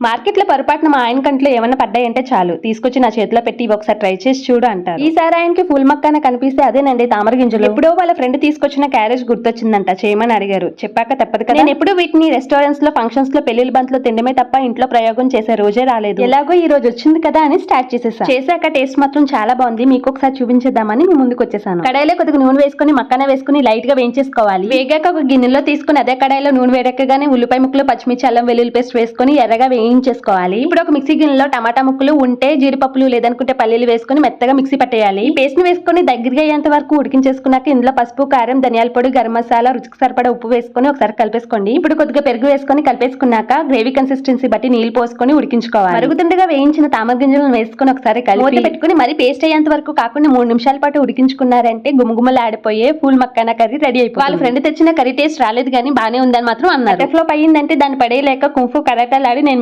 మార్కెట్లో పొరపాటున మా ఆయన కంట్లో ఏమన్నా పడ్డాయంటే చాలు. తీసుకొచ్చి నా చేతిలో పెట్టి ఒకసారి ట్రై చేసి చూడు అంటారు. ఈసారి ఆయనకి ఫుల్ మక్కన కనిపిస్తే అదేనండి తామర గింజలు. ఎప్పుడో వాళ్ళ ఫ్రెండ్ తీసుకొచ్చిన క్యారేజ్ గుర్తొచ్చిందంట చేయమని అడిగారు. చెప్పాక తప్పదు కదా? నేను ఎప్పుడు వీటిని రెస్టారెంట్స్లో ఫంక్షన్స్లో పెళ్ళిళ్ళ బంతులో తినడమే తప్ప ఇంట్లో ప్రయోగం చేసే రోజే రాలేదు. ఎలాగో ఈ రోజు వచ్చింది కదా అని స్టార్ట్ చేసేసా. చేశాక టేస్ట్ మాత్రం చాలా బాగుంది. మీకు ఒకసారి చూపించేద్దామని మీ ముందుకు వచ్చేసాను. కడాయిలో కొద్దిగా నూనె వేసుకుని మక్కన వేసుకుని లైట్గా వేయించేసుకోవాలి. వేగాక ఒక గిన్నెలో తీసుకుని అదే కడాయిలో నూనె వేడెక్కగానే ఉల్లిపాయ ముక్కలు పచ్చిమిర్చి అల్లం వెల్లుల్లి పేస్ట్ వేసుకుని ఎర్రగా వేయించేసుకోవాలి ఇప్పుడు ఒక మిక్సీ గిన్నెలో టమాటా ముక్కలు ఉంటే జీడిపప్పులు లేదనుకుంటే పల్లీలు వేసుకుని మెత్తగా మిక్సీ పట్టేయాలి. పేస్ట్ని వేసుకుని దగ్గరగా అయ్యేంత వరకు ఉడికించేసుకున్నాక ఇందులో పసుపు కారం ధనియాల పొడి గరం మసాలా రుచికి సరిపడా ఉప్పు వేసుకొని ఒకసారి కలిపేసుకోండి. ఇప్పుడు కొద్దిగా పెరుగు వేసుకొని కలిపేసుకున్నాక గ్రేవీ కన్సిస్టెన్సీ బట్టి నీళ్ళు పోసుకొని ఉడికించుకోవాలి. మరుగుతుండగా వేయించిన తామర గింజలను వేసుకొని ఒకసారి కలిపి పెట్టుకుని మరి పేస్ట్ అయ్యేంత వరకు కాకుండా మూడు నిమిషాల పాటు ఉడికించుకున్నారంటే గుమగుమలు ఆడిపోయే ఫుల్ మక్కాన కర్రీ రెడీ అయిపోయింది వాళ్ళ ఫ్రెండ్ తెచ్చిన కర్రీ టేస్ట్ రాలేదు కానీ బానే ఉందని మాత్రం అన్నారు. ఫ్లోప్ అయ్యిందంటే దాన్ని పడేయలేక కుంఫు కరాటాలాడి నేను